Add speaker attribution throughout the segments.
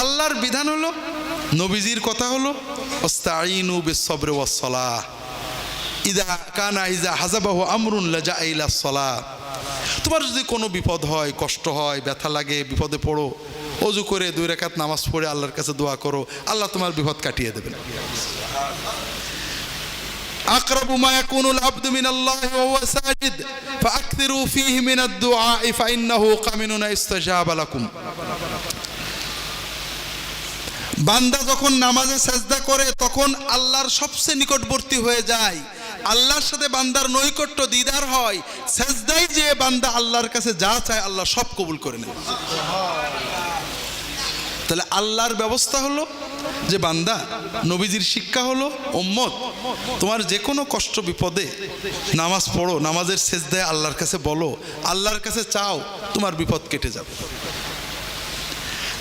Speaker 1: আল্লাহর বিধান হলো নবীজির কথা হলো ওস্তাইনু বিসবরে ওয়াসসালাহ ইদা কানা ইজা হাজাবাহু আমরুন লাজা ইলা সলা তোমার যদি কোনো বিপদ হয় কষ্ট হয় ব্যথা লাগে বিপদে পড়ো অজু করে দুই রেখাত নামাজ পড়ে আল্লাহর কাছে দোয়া করো আল্লাহ তোমার বিপদ কাটিয়ে দেবেন أقرب ما يكون العبد من الله وهو ساجد فأكثروا فيه من الدعاء فإنه قمن استجاب لكم বান্দা যখন নামাজে সেজদা করে, তখন আল্লাহর সবচেয়ে নিকটবর্তী হয়ে যায়। আল্লাহর সাথে বান্দার নৈকট্য, দিদার হয়। সেজদাই যে বান্দা আল্লাহর কাছে যা চায়, আল্লাহ সব কবুল করে নেয়। তাহলে আল্লাহর ব্যবস্থা হলো যে, বান্দা, নবীজির শিক্ষা হলো ওম্মত তোমার যে কোনো কষ্ট, বিপদে নামাজ পড়ো, নামাজের সেজদায় আল্লাহর কাছে বলো, আল্লাহর কাছে চাও, তোমার বিপদ কেটে যাবে।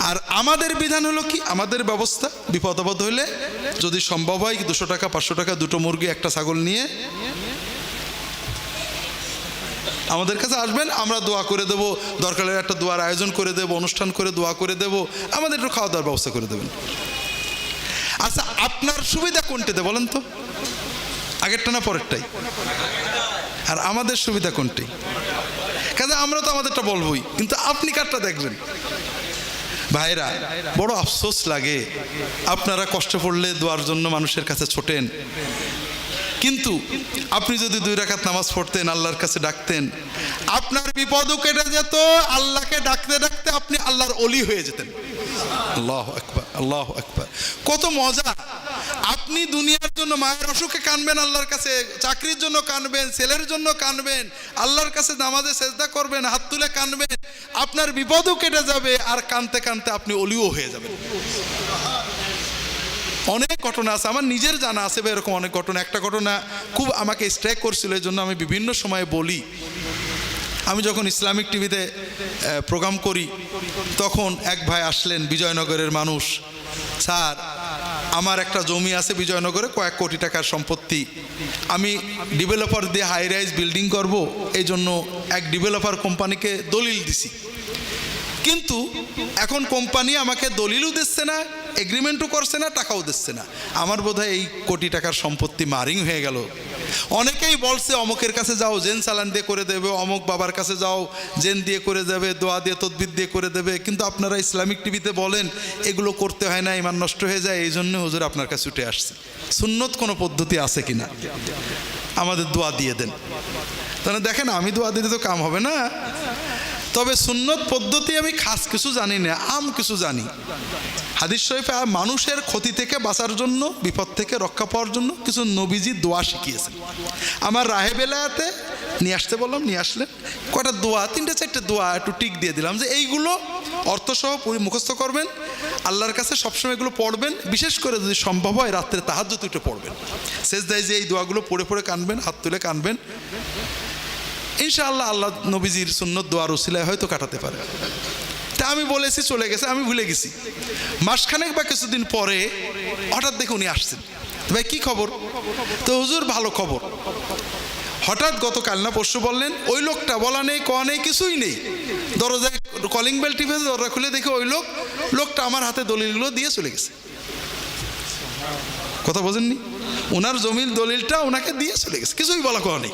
Speaker 1: আর আমাদের বিধান হলো কি? আমাদের ব্যবস্থা বিপদ আপদ হইলে যদি সম্ভব হয় দুশো টাকা, পাঁচশো টাকা, দুটো মুরগি, একটা ছাগল নিয়ে আমাদের কাছে আসবেন, আমরা দোয়া করে দেব দরকার একটা দোয়ার আয়োজন করে দেব, অনুষ্ঠান করে দোয়া করে দেব, আমাদের একটু খাওয়া দাওয়ার ব্যবস্থা করে দেবেন। আচ্ছা আপনার সুবিধা কোনটাতে বলেন তো? আগেরটা না পরেরটাই? আর আমাদের সুবিধা কোনটি? কাজে আমরা তো আমাদেরটা বলবোই, কিন্তু আপনি কারটা দেখবেন? ভাইরা, বড় আফসোস লাগে। আপনারা কষ্ট পড়লে দোয়ার জন্য মানুষের কাছে ছোটেন। কিন্তু আপনি যদি দুই রাখাত নামাজ পড়তেন, আল্লাহর কাছে ডাকতেন, আপনার বিপদও কেটে যেত, আল্লাহকে ডাকতে ডাকতে আপনি আল্লাহর অলি হয়ে যেতেন। আল্লাহ আকবার আল্লাহ আকবার। কত মজা। আপনি দুনিয়ার জন্য মায়ের অসুখে কানবেন, আল্লাহর কাছে চাকরির জন্য কানবেন, ছেলের জন্য কানবেন, আল্লাহর কাছে নামাজে সেজদা করবেন, হাত তুলে কানবেন, আপনার বিপদও কেটে যাবে আর কানতে কানতে আপনি অলিও হয়ে যাবেন। অনেক ঘটনা আছে, আমার নিজের জানা আছে বা এরকম অনেক ঘটনা। একটা ঘটনা খুব আমাকে স্ট্রাইক করছিল এই জন্য আমি বিভিন্ন সময়ে বলি। আমি যখন ইসলামিক টিভিতে প্রোগ্রাম করি, তখন এক ভাই আসলেন, বিজয়নগরের মানুষ। স্যার আমার একটা জমি আছে বিজয়নগরে, কয়েক কোটি টাকার সম্পত্তি। আমি ডেভেলপার দিয়ে হাই রাইজ বিল্ডিং করব, এই জন্য এক ডেভেলপার কোম্পানিকে দলিল দিছি। কিন্তু এখন কোম্পানি আমাকে দলিলও দিচ্ছে না এগ্রিমেন্টও করছে না, টাকাও দিচ্ছে না। আমার বোধহয় এই কোটি টাকার সম্পত্তি মারিং হয়ে গেল। অনেকেই বলছে, অমুকের কাছে যাও, জেন চালান দিয়ে করে দেবে, অমক বাবার কাছে যাও, জেন দিয়ে করে দেবে, দোয়া দিয়ে, তদ্বির দিয়ে করে দেবে। কিন্তু আপনারা ইসলামিক টিভিতে বলেন, এগুলো করতে হয় না, ইমান নষ্ট হয়ে যায়, এই জন্য হুজুর আপনার কাছে উঠে আসছে। সুন্নত কোনো পদ্ধতি আছে কি না আমাদের দোয়া দিয়ে দেন। তাহলে দেখেন, আমি দোয়া দিলে তো কাম হবে না। তবে সুন্নত পদ্ধতি আমি খাস কিছু জানি না, আম কিছু জানি। হাদিস শরীফে মানুষের ক্ষতি থেকে বাঁচার জন্য, বিপদ থেকে রক্ষা পাওয়ার জন্য কিছু নবীজি দোয়া শিখিয়েছেন। আমার রাহে বেলায়াতে নিয়ে আসতে বললাম, নিয়ে আসলেন। কয়টা দোয়া? তিনটে, চারটে দোয়া একটু টিক দিয়ে দিলাম যে এইগুলো অর্থসহ পুরি মুখস্থ করবেন, আল্লাহর কাছে সবসময় এগুলো পড়বেন, বিশেষ করে যদি সম্ভব হয় রাত্রে তাহার উঠে পড়বেন। শেষ দেয় যে এই দোয়াগুলো পড়ে পড়ে কানবেন, হাত তুলে কানবেন। ইনশাআল্লাহ আল্লাহ নবীজির সুন্নত দোয়ার উসিলায় হয়তো কাটাতে পারে। তা আমি বলেছি, চলে গেছে, আমি ভুলে গেছি। মাসখানেক বা কিছুদিন পরে হঠাৎ দেখে উনি আসছেন। ভাই, কি খবর? তো হুজুর, ভালো খবর। হঠাৎ গতকাল না পরশু বললেন, ওই লোকটা বলা নেই ক নেই, কিছুই নেই। দরজায় কলিং বেল টিপে দরজা খুলে দেখে ওই লোক, লোকটা আমার হাতে দলিলগুলো দিয়ে চলে গেছে। কথা বোঝেননি? ওনার জমির দলিলটা ওনাকে দিয়ে চলে গেছে, কিছুই বলা কওয়া নেই।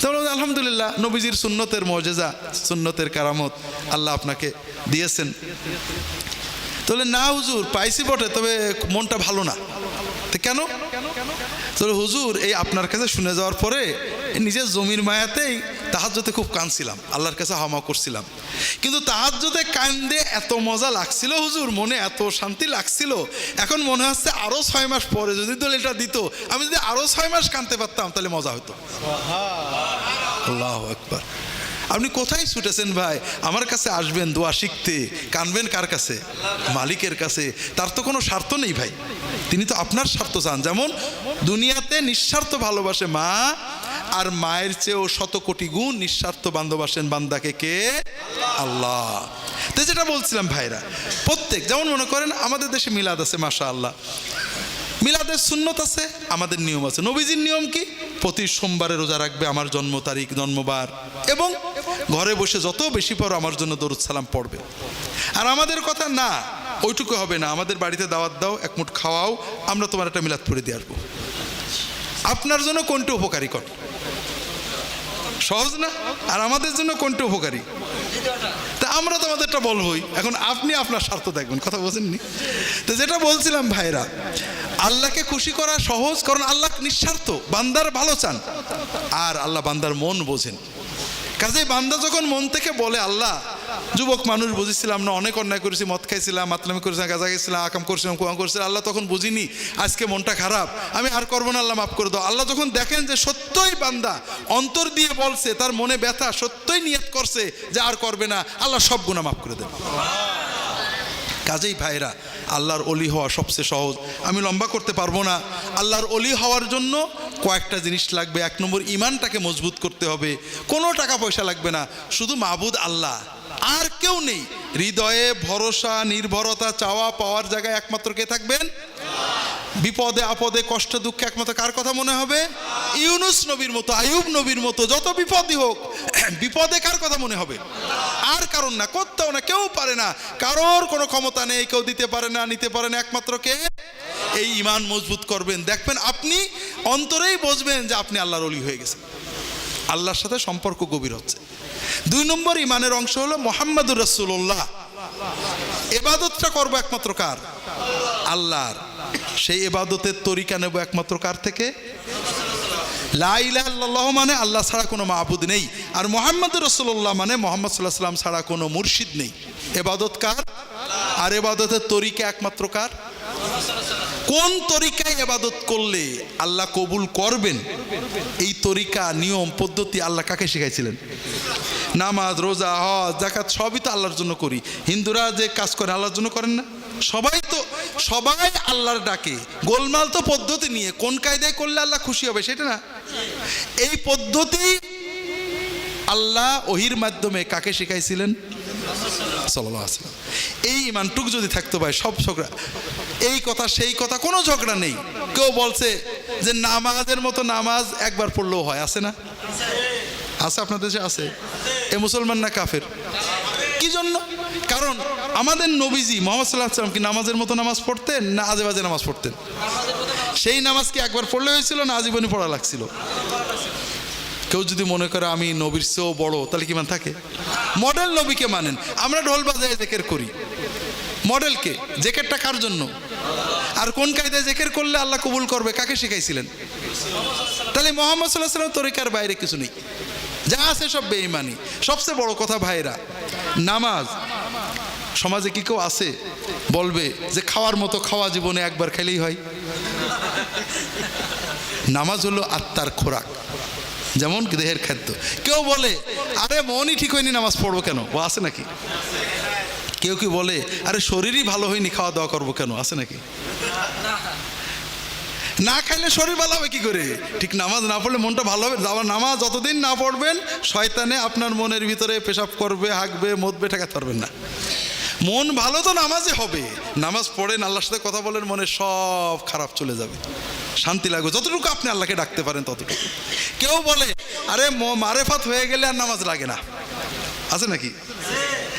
Speaker 1: তাহলে আলহামদুলিল্লাহ, নবীজির সুন্নতের মর্যাদা, সুন্নতের কারামত আল্লাহ আপনাকে দিয়েছেন। তাহলে না হুজুর, পাইছি বটে, তবে মনটা ভালো না। তো কেন? তাহলে হুজুর, এই আপনার কাছে শুনে যাওয়ার পরে নিজের জমির মায়াতেই তাহার যাতে খুব কানছিলাম আল্লাহর কাছে হামা করছিলাম। কিন্তু তাহার যদি কান্দে এত মজা লাগছিল হুজুর, মনে এত শান্তি লাগছিল। এখন মনে হচ্ছে আরও ছয় মাস পরে যদি দলিলটা দিত, আমি যদি আরও ছয় মাস কানতে পারতাম, তাহলে মজা হতো। আল্লাহ একবার আপনি কোথায় ছুটেছেন ভাই? আমার কাছে আসবেন দোয়া শিখতে। কানবেন কার কাছে? মালিকের কাছে। তার তো কোনো স্বার্থ নেই ভাই। তিনি তো আপনার স্বার্থ চান। যেমন দুনিয়াতে নিঃস্বার্থ ভালোবাসে মা, আর মায়ের চেয়েও শত কোটি গুণ নিঃস্বার্থ বান্ধবাসেন বান্দাকে কে? আল্লাহ। তো যেটা বলছিলাম ভাইরা, প্রত্যেক যেমন মনে করেন আমাদের দেশে মিলাদ আছে মাশা আল্লাহ মিলাদের সুন্নত আছে, আমাদের নিয়ম আছে। নবীজির নিয়ম কি? প্রতি সোমবারে রোজা রাখবে, আমার জন্ম তারিখ, জন্মবার। এবং ঘরে বসে যত বেশি পর আমার জন্য দরুদ সালাম পড়বে। আর আমাদের কথা না, ওইটুকু হবে না। আমাদের বাড়িতে দাওয়াত দাও, এক মুঠ খাওয়াও, আমরা তোমার একটা মিলাদ পড়ে দিয়ে আসব। আপনার জন্য কোনটা উপকারী কর? সহজ না? আর আমাদের জন্য কোনটা উপকারী? তা আমরা তো আমাদেরটা বলবোই। এখন আপনি আপনার স্বার্থ দেখবেন, কথা বোঝেননি তো যেটা বলছিলাম ভাইরা আল্লাহকে খুশি করা সহজ, কারণ আল্লাহ নিঃস্বার্থ, বান্দার ভালো চান। আর আল্লাহ বান্দার মন বোঝেন। কাজে বান্দা যখন মন থেকে বলে, আল্লাহ, যুবক মানুষ বুঝেছিলাম না, অনেক অন্যায় করেছি, মদ খাইছিলাম, মাতলামি করেছিলাম গাজা গেছিলাম আকাম করছিলাম কুয়াম করছিলাম, আল্লাহ তখন বুঝিনি, আজকে মনটা খারাপ। আমি আর করব না, আল্লাহ মাফ করে দাও। আল্লাহ যখন দেখেন যে সত্যই বান্দা অন্তর দিয়ে বলছে, তার মনে ব্যথা সত্যই নিয়ত করছে যে আর করবে না, আল্লাহ সব গুণা মাফ করে দেবে কাজেই ভাইরা আল্লাহর অলি হওয়া সবচেয়ে সহজ। আমি লম্বা করতে পারব না। আল্লাহর অলি হওয়ার জন্য কয়েকটা জিনিস লাগবে। এক নম্বর ইমানটাকে মজবুত করতে হবে। কোনো টাকা পয়সা লাগবে না। শুধু মাহবুদ আল্লাহ। আর কেউ নেই। হৃদয়ে ভরসা, নির্ভরতা, চাওয়া পাওয়ার জায়গায় একমাত্র কে থাকবেন? বিপদে, আপদে, কষ্ট, দুঃখে, একমাত্র কার কথা মনে হবে? ইউনুস নবীর মতো আয়ুব নবীর মতো, যত বিপদই হোক, বিপদে কার কথা মনে হবে? আর কারণ না করতেও না, কেউ পারে না, কারোর কোনো ক্ষমতা নেই, কেউ দিতে পারে না, নিতে পারে না, একমাত্র কে? এই ইমান মজবুত করবেন। দেখবেন আপনি অন্তরেই বুঝবেন যে আপনি আল্লাহর অলি হয়ে গেছেন। আল্লাহর সাথে সম্পর্ক গভীর হচ্ছে। দুই নম্বর ইমানের অংশ হলো মোহাম্মদুর রসুল্লাহ এবাদতটা করব একমাত্র কার? আল্লাহর। সেই এবাদতের তরিকা নেব একমাত্র কার থেকে? লাইলাহ মানে আল্লাহ ছাড়া কোনো মাহবুদ নেই। আর মোহাম্মদ রসুল্লাহ মানে মোহাম্মদ সাল্লাহ সাল্লাম ছাড়া কোনো মুর্শিদ নেই। এবাদত কার? আর এবাদতের তরিকা একমাত্র কার? কোন তরিকায় এবাদত করলে আল্লাহ কবুল করবেন? এই তরিকা, নিয়ম, পদ্ধতি আল্লাহ কাকে শিখাইছিলেন? নামাজ, রোজা, হজ জাকাত সবই তো আল্লাহর জন্য করি। হিন্দুরা যে কাজ করে, আল্লাহর জন্য করেন না? সবাই তো, সবাই আল্লাহর ডাকে। গোলমাল তো পদ্ধতি নিয়ে, কোন কায়দায় করলে আল্লাহ খুশি হবে সেটা না। এই পদ্ধতি আল্লাহ ওহির মাধ্যমে কাকে শিখাইছিলেন? এই ইমানটুক যদি থাকতো ভাই, সব ঝগড়া। এই কথা, সেই কথা কোনো ঝগড়া নেই। কেউ বলছে যে নামাজের মতো নামাজ একবার পড়লেও হয়, আছে না? আছে, আপনাদের দেশে আছে। এ মুসলমান না কাফের? কি জন্য? কারণ আমাদের নবীজি মোহাম্মদ সাল্লাহ সাল্লাম কি নামাজের মতো নামাজ পড়তেন না আজে বাজে নামাজ পড়তেন? সেই নামাজ কি একবার পড়লে হয়েছিল না আজীবনই পড়া লাগছিল? কেউ যদি মনে করে আমি নবীর চেয়েও বড়, তাহলে কি মান থাকে? মডেল নবীকে মানেন। আমরা ঢোল বাজায় জেকের করি। মডেলকে জেকেরটা কার জন্য? আর কোন কায়দায় জেকের করলে আল্লাহ কবুল করবে? কাকে শিখাইছিলেন? তাহলে মোহাম্মদ সাল্লাহ সাল্লাম তরিকার বাইরে কিছু নেই। যা আছে সব বেঈমানি। সবচেয়ে বড় কথা ভাইরা নামাজ। সমাজে কি কেউ আছে, বলবে যে খাওয়ার মতো খাওয়া জীবনে একবার খেলেই হয়? নামাজ হলো আত্মার খোরাক। যেমন দেহের খাদ্য কেউ বলে, আরে মনই ঠিক হয়নি নামাজ পড়ব কেন? ও আছে নাকি? কেউ কি বলে, আরে শরীরই ভালো হয়নি খাওয়া দাওয়া করব কেন? আছে নাকি? না খাইলে শরীর ভালো হবে কি করে? ঠিক নামাজ না পড়লে মনটা ভালো হবে? আবার নামাজ যতদিন না পড়বেন, শয়তানে আপনার মনের ভিতরে পেশাব করবে, হাঁকবে, মদবে, ঠেকাতে পারবেন না। মন ভালো তো নামাজে হবে। নামাজ পড়েন, আল্লাহর সাথে কথা বলেন, মনে সব খারাপ চলে যাবে। শান্তি লাগবে। যতটুকু আপনি আল্লাহকে ডাকতে পারেন ততটুকু। কেউ বলে, আরে মারেফাত হয়ে গেলে আর নামাজ লাগে না। আছে নাকি?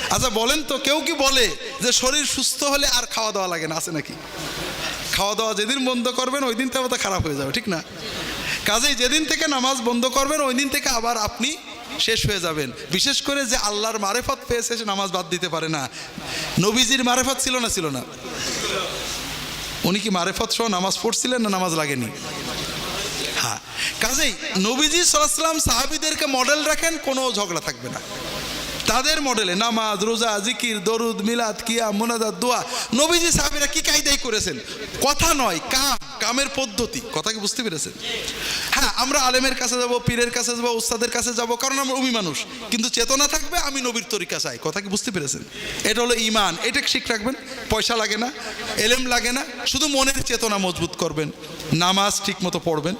Speaker 1: আচ্ছা বলেন তো, কেউ কি বলে যে শরীর সুস্থ হলে আর খাওয়া দাওয়া লাগে না? আছে নাকি? খাওয়া দাওয়া যেদিন বন্ধ করবেন, ওই দিন থেকে খারাপ হয়ে যাবে, ঠিক না? কাজেই যেদিন থেকে নামাজ বন্ধ করবেন, ওই দিন থেকে আবার আপনি শেষ হয়ে যাবেন। বিশেষ করে যে আল্লাহর মারেফত পেয়েছে, সে নামাজ বাদ দিতে পারে না। নবীজির মারেফত ছিল না ছিল না। উনি কি মারেফত সহ নামাজ পড়ছিলেন না নামাজ লাগেনি? হ্যাঁ। কাজেই নবীজি সাল্লাম সাহাবিদেরকে মডেল রাখেন, কোনো ঝগড়া থাকবে না। তাদের মডেলে নামাজ, রোজা, জিকির, দরুদ, মিলাদ কিয়া মোনাজাত, দোয়া। নবীজি, সাহাবিরা কি কায়দাই করেছেন? কথা নয়, কাম, কামের পদ্ধতি। কথা কি বুঝতে পেরেছেন? হ্যাঁ আমরা আলেমের কাছে যাব, পীরের কাছে যাব, উস্তাদের কাছে যাব, কারণ আমরা উমি মানুষ। কিন্তু চেতনা থাকবে, আমি নবীর তরিকা চাই। কথা কি বুঝতে পেরেছেন? এটা হলো ইমান এটা শিখ রাখবেন। পয়সা লাগে না, এলেম লাগে না। শুধু মনের চেতনা মজবুত করবেন। নামাজ ঠিক মতো পড়বেন।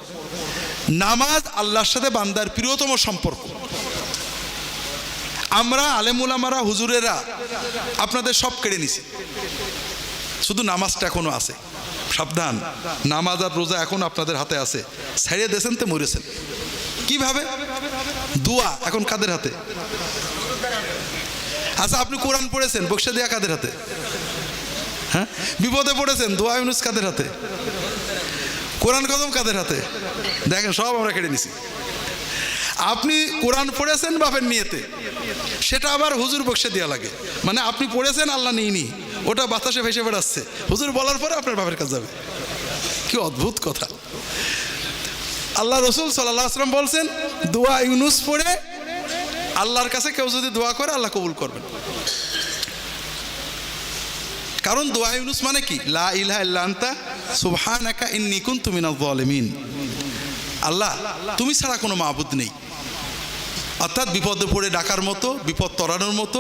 Speaker 1: নামাজ আল্লাহর সাথে বান্দার প্রিয়তম সম্পর্ক। আমরা আলেমুলামারা হুজুরেরা আপনাদের সব কেড়ে নিছি। শুধু নামাজটা এখনও আছে। সাবধান। নামাজ আর রোজা এখন আপনাদের হাতে আছে। ছেড়ে দেছেন তো মরেছেন। কীভাবে? দোয়া এখন কাদের হাতে? আচ্ছা আপনি কোরআন পড়েছেন, বক্সা দেয়া কাদের হাতে? হ্যাঁ? বিপদে পড়েছেন, দোয়া ইউনুস কাদের হাতে? কোরআন কদম কাদের হাতে? দেখেন, সব আমরা কেড়ে নিছি। আপনি কোরআন পড়েছেন বাপের নিয়েতে। সেটা আবার হুজুর বক্সে দেওয়া লাগে। মানে আপনি পড়েছেন, আল্লাহ নিইনি ওটা বাতাসে ভেসে বেড়াচ্ছে। হুজুর বলার পরে আপনার বাপের কাছে যাবে। কি অদ্ভুত কথা। আল্লাহ রসুল সাল্লাহ আসলাম বলছেন, দোয়া ইউনুস পড়ে, আল্লাহর কাছে কেউ যদি দোয়া করে, আল্লাহ কবুল করবেন। কারণ দোয়া ইউনুস মানে কি? লা ইলাহা ইল্লা আনতা, সুবহানাকা ইন্নী কুনতু মিনাজ জালিমিন আল্লাহ, তুমি ছাড়া কোনো মাবুদ নেই। অর্থাৎ বিপদে পড়ে ডাকার মতো, বিপদ তরানোর মতো,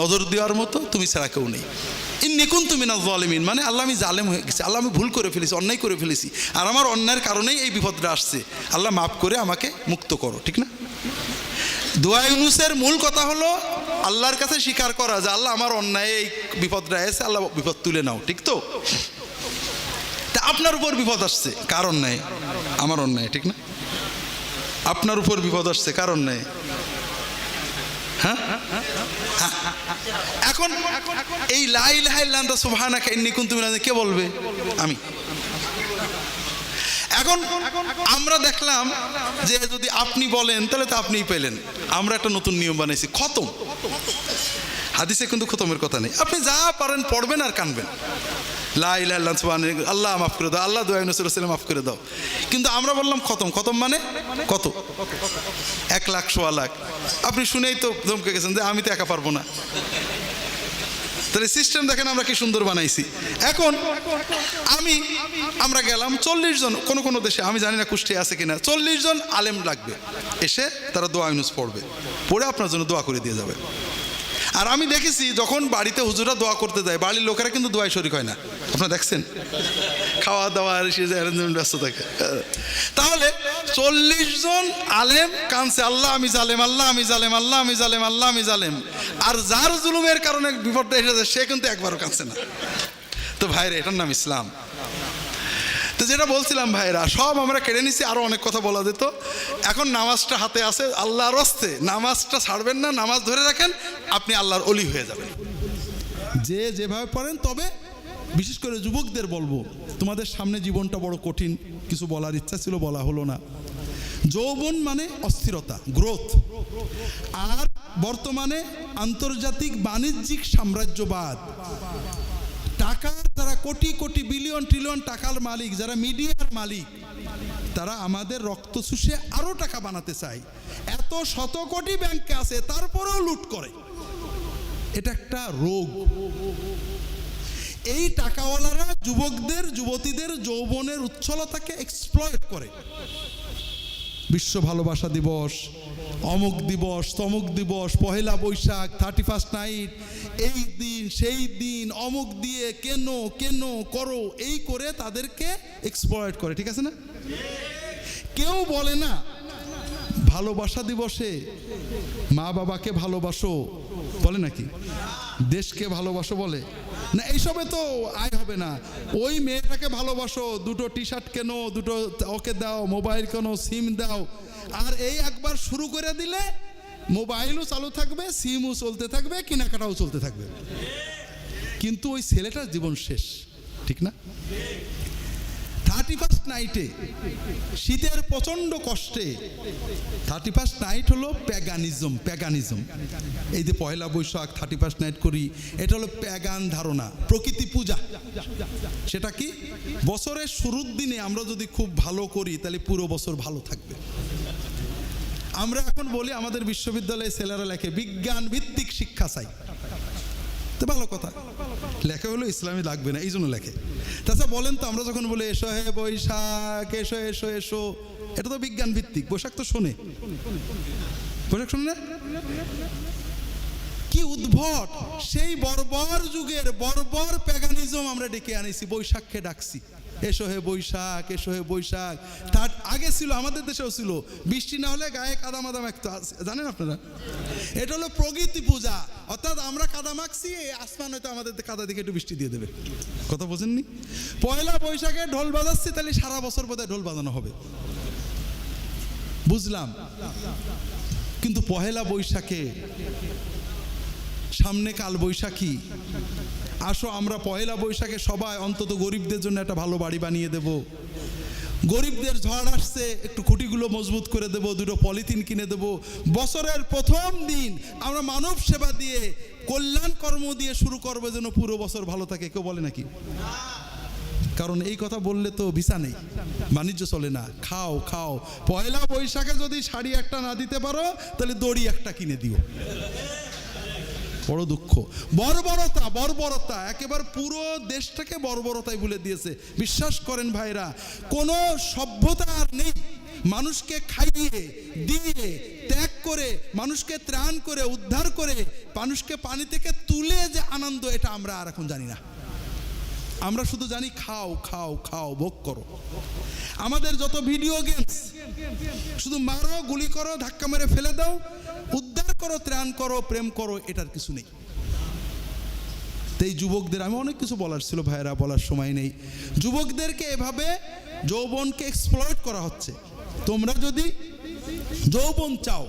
Speaker 1: নজর দেওয়ার মতো তুমি ছাড়া কেউ নেই। ইন্নী কুনতু মিনাজ জালিমিন মানে আল্লাহ আমি জালেম হয়ে গেছি, আল্লাহ আমি ভুল করে ফেলেছি, অন্যায় করে ফেলেছি। আর আমার অন্যায়ের কারণেই এই বিপদটা আসছে। আল্লাহ মাফ করে আমাকে মুক্ত করো, ঠিক না? দোয়া ইউনুসের মূল কথা হলো, আল্লাহর কাছে স্বীকার করা যে আল্লাহ আমার অন্যায় এই বিপদটা এসে আল্লাহ বিপদ তুলে নাও, ঠিক তো? তা আপনার উপর বিপদ আসছে, কার অন্যায়? আমার অন্যায়, ঠিক না? আপনার উপর বিপদ আসছে, কারণ নেই। হ্যাঁ। এখন এই লাই লাই লান্দা সুবহানাকা ইন্নী কুনতু মিনাজ, কে বলবে? আমি। এখন আমরা দেখলাম যে যদি আপনি বলেন, তাহলে তো আপনিই পেলেন। আমরা একটা নতুন নিয়ম বানাইছি, খতম। হাদিসে কিন্তু খতমের কথা নেই। আপনি যা পারেন পড়বেন আর কানবেন। লা ইলাহা ইল্লাল্লাহ আল্লাহ মাফ করে দাও। আল্লাহ দোয়া নসরুল মাফ করে দাও। কিন্তু আমরা বললাম খতম। খতম মানে কত? এক লাখ, সোয়া লাখ। আপনি শুনেই তো ধমকে গেছেন যে আমি তো একা পারব না। তাহলে সিস্টেম দেখেন আমরা কি সুন্দর বানাইছি। এখন আমি, আমরা গেলাম চল্লিশ জন, কোন কোনো দেশে, আমি জানি না কুষ্টি আছে কিনা, চল্লিশ জন আলেম লাগবে। এসে তারা দোয়া ইউনুস পড়বে। পড়ে আপনার জন্য দোয়া করে দিয়ে যাবে। আর আমি দেখেছি যখন বাড়িতে হুজুরা দোয়া করতে যায়, বাড়ির লোকেরা কিন্তু দোয়ায় শরিক হয় না। আপনারা দেখছেন? খাওয়া দাওয়া আর সে অ্যারেঞ্জমেন্ট ব্যস্ত থাকে। তাহলে চল্লিশ জন আলেম কানছে আল্লাহ, আমি জালেম, আল্লাহ, আমি জালেম, আল্লাহ, আমি জালেম, আল্লাহ, আমি জালেম। আর যার জুলুমের কারণে বিপদটা এসেছে সে কিন্তু একবারও কাঁদছে না। তো ভাইরে, এটার নাম ইসলাম। তো যেটা বলছিলাম ভাইরা, সব আমরা কেড়ে নিছি আরও অনেক কথা বলা যেত। এখন নামাজটা হাতে আছে, আল্লাহর অস্তে নামাজটা ছাড়বেন না, নামাজ ধরে রাখেন, আপনি আল্লাহর অলি হয়ে যাবেন। যে যেভাবে পারেন, তবে বিশেষ করে যুবকদের বলব, তোমাদের সামনে জীবনটা বড় কঠিন, কিছু বলার ইচ্ছা ছিল, বলা হলো না। যৌবন মানে অস্থিরতা, গ্রোথ। আর বর্তমানে আন্তর্জাতিক বাণিজ্যিক সাম্রাজ্যবাদ। টাকার কোটি কোটি বিলিয়ন ট্রিলিয়ন টাকার মালিক, যারা মিডিয়ার মালিক, তারা আমাদের রক্ত শুষে আরও টাকা বানাতে চায়। এত শত কোটি ব্যাংকে আছে, তারপরেও লুট করে। এটা একটা রোগ। এই টাকাওয়ালারা যুবকদের, যুবতীদের যৌবনের উচ্ছলতাকে এক্সপ্লয়েট করে। বিশ্ব ভালোবাসা দিবস অমুক দিবস তমুক দিবস, Pohela Boishakh thirty first night এই দিন, সেই দিন অমুক দিয়ে কেন কেন করো, এই করে তাদেরকে এক্সপ্লয়েট করে, ঠিক আছে না? কেউ বলে না ভালোবাসা দিবসে মা বাবাকে ভালোবাসো বলে নাকি? দেশকে ভালোবাসো বলে? না, এইসবে তো আয় হবে না। ওই মেয়েটাকে ভালোবাসো, দুটো টি শার্ট কেন, দুটো ওকে দাও, মোবাইল কেনো, সিম দাও। আর এই একবার শুরু করে দিলে মোবাইলও চালু থাকবে, সিমও চলতে থাকবে, কেনাকাটাও চলতে থাকবে। কিন্তু ওই ছেলেটার জীবন শেষ, ঠিক না? থার্টি ফার্স্ট নাইটে শীতের প্রচণ্ড কষ্টে থার্টি ফার্স্ট নাইট হলো প্যাগানিজম প্যাগানিজম এই যে Poila Boishakh thirty first night করি, এটা হলো প্যাগান ধারণা, প্রকৃতি পূজা। সেটা কি? বছরের শুরুর দিনে আমরা যদি খুব ভালো করি, তাহলে পুরো বছর ভালো থাকবে। আমরা এখন বলি আমাদের বিশ্ববিদ্যালয়ে ছেলেরা লেখে, বিজ্ঞান ভিত্তিক শিক্ষা চাই। তো ভালো কথা। লেখা হলো ইসলামী লাগবে না এই জন্য লেখে। তাছাড়া বলেন তো, আমরা যখন বলি, এসো হে বৈশাখ, এসো এসো এসো, এটা তো বিজ্ঞান ভিত্তিক, বৈশাখ তো শোনে। বৈশাখ শোনে না? কি উদ্ভট! সেই বর্বর যুগের বর্বর প্যাগানিজম আমরা ডেকে আনিছি, বৈশাখকে ডাকছি। এসো হে বৈশাখ এসো হে বৈশাখ। তার আগে ছিল, আমাদের দেশেও ছিল। বৃষ্টি না হলে গায়ে কাদা মাদা মাখতো জানেন আপনারা? এটা হলো প্রকৃতি পূজা। অর্থাৎ আমরা কাদা মাখছি আসমান হয়তো আমাদের কাদা দিকে একটু বৃষ্টি দিয়ে দেবে। কথা বোঝেননি? পয়লা বৈশাখে ঢোল বাজাচ্ছি, তাহলে সারা বছর বোধহয় ঢোল বাজানো হবে। বুঝলাম। কিন্তু পহেলা বৈশাখে সামনে কাল বৈশাখী। আসো, আমরা পয়লা বৈশাখে সবাই অন্তত গরিবদের জন্য একটা ভালো বাড়ি বানিয়ে দেব। গরিবদের ঝড় আসছে, একটু খুঁটিগুলো মজবুত করে দেব, দুটো পলিথিন কিনে দেব। বছরের প্রথম দিন আমরা মানব সেবা দিয়ে, কল্যাণ কর্ম দিয়ে শুরু করব যেন পুরো বছর ভালো থাকে। কেউ বলে নাকি? কারণ এই কথা বললে তো ভিসা নেই, বাণিজ্য চলে না। খাও খাও। পয়লা বৈশাখে যদি শাড়ি একটা না দিতে পারো, তাহলে দড়ি একটা কিনে দিও। বড় দুঃখ। বর্বরতা বর্বরতা, একেবারে পুরো দেশটাকে বর্বরতায় ভুলে দিয়েছে। বিশ্বাস করেন ভাইরা, কোনো সভ্যতা আর নেই। মানুষকে খাইয়ে, দিয়ে, ত্যাগ করে, মানুষকে ত্রাণ করে, উদ্ধার করে, মানুষকে পানি থেকে তুলে যে আনন্দ, এটা আমরা আর এখন জানি না। আমরা শুধু জানি, খাও খাও খাও, ভোগ করো। আমাদের যত ভিডিও গেমস শুধু মারো, গুলি করো, ধাক্কা মেরে ফেলে দাও, উদ্ধার করো, ত্রাণ করো, প্রেম করো, এটার কিছু নেই। এই যুবকদের, আমি অনেক কিছু বলার ছিল ভাইয়েরা, বলার সময় নেই। যুবকদেরকে এভাবে যৌবনকে এক্সপ্লয়েট করা হচ্ছে। তোমরা যদি যৌবন চাও,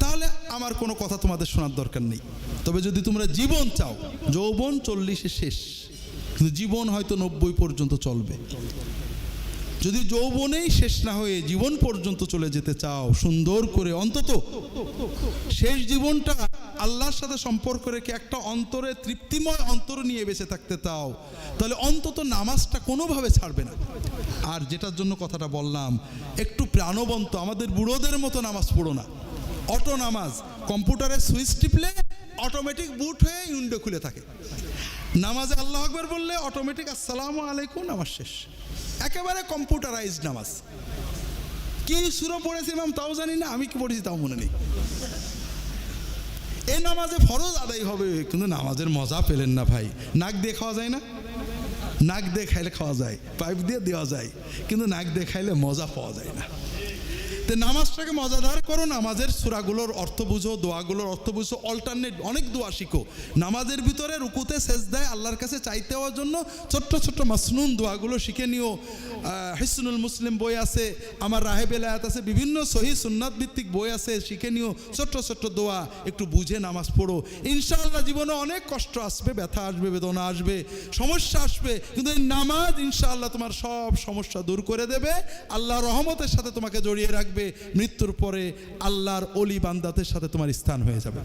Speaker 1: তাহলে আমার কোনো কথা তোমাদের শোনার দরকার নেই। তবে যদি তোমরা জীবন চাও, যৌবন চল্লিশে শেষ। কিন্তু জীবন হয়তো নব্বই পর্যন্ত চলবে। যদি যৌবনেই শেষ না হয়ে জীবন পর্যন্ত চলে যেতে চাও, সুন্দর করে, অন্তত শেষ জীবনটা আল্লাহর সাথে সম্পর্ক রেখে একটা অন্তরে, তৃপ্তিময় অন্তর নিয়ে বেঁচে থাকতে চাও, তাহলে অন্তত নামাজটা কোনোভাবে ছাড়বে না। আর যেটার জন্য কথাটা বললাম, একটু প্রাণবন্ত, আমাদের বুড়োদের মতো নামাজ পড়ো না। অটো নামাজ, কম্পিউটারে সুইচ টিপলে অটোমেটিক বুট হয়ে উইন্ডো খুলে থাকে। নামাজে আল্লাহ আকবর বললে অটোমেটিক আসসালামু আলাইকুম, নামাজ শেষ। একেবারে কম্পিউটারাইজড নামাজ। কি সুরো পড়েছি ম্যাম তাও জানি না, আমি কি পড়েছি তাও মনে নেই। এই নামাজে ফরজ আদায় হবে, কিন্তু নামাজের মজা পেলেন না ভাই। নাক দিয়ে খাওয়া যায় না? নাক দিয়ে খাইলে খাওয়া যায়, পাইপ দিয়ে দেওয়া যায়, কিন্তু নাক দিয়ে খাইলে মজা পাওয়া যায় না। তো নামাজটাকে মজাদার করো, নামাজের সুরাগুলোর অর্থ বুঝো, দোয়াগুলোর অর্থ বুঝো অল্টারনেট অনেক দোয়া শিখো। নামাজের ভিতরে রুকুতে শেষ দেয় আল্লাহর কাছে চাইতে হওয়ার জন্য ছোট্ট ছোট্ট মাসনুন দোয়াগুলো শিখে নিও। হিসনুল মুসলিম বই আছে, আমার রাহেব এলায়াত আছে, বিভিন্ন সহি সুন্নাত ভিত্তিক বই আছে, শিখে নিও। ছোট্ট ছোট্ট দোয়া, একটু বুঝে নামাজ পড়ো। ইনশাআল্লাহ জীবনে অনেক কষ্ট আসবে, ব্যথা আসবে, বেদনা আসবে, সমস্যা আসবে, কিন্তু এই নামাজ ইনশাআল্লাহ তোমার সব সমস্যা দূর করে দেবে। আল্লাহ রহমতের সাথে তোমাকে জড়িয়ে রাখবে। মৃত্যুর পরে আল্লাহর অলি বান্দাদের সাথে তোমার স্থান হয়ে যাবে।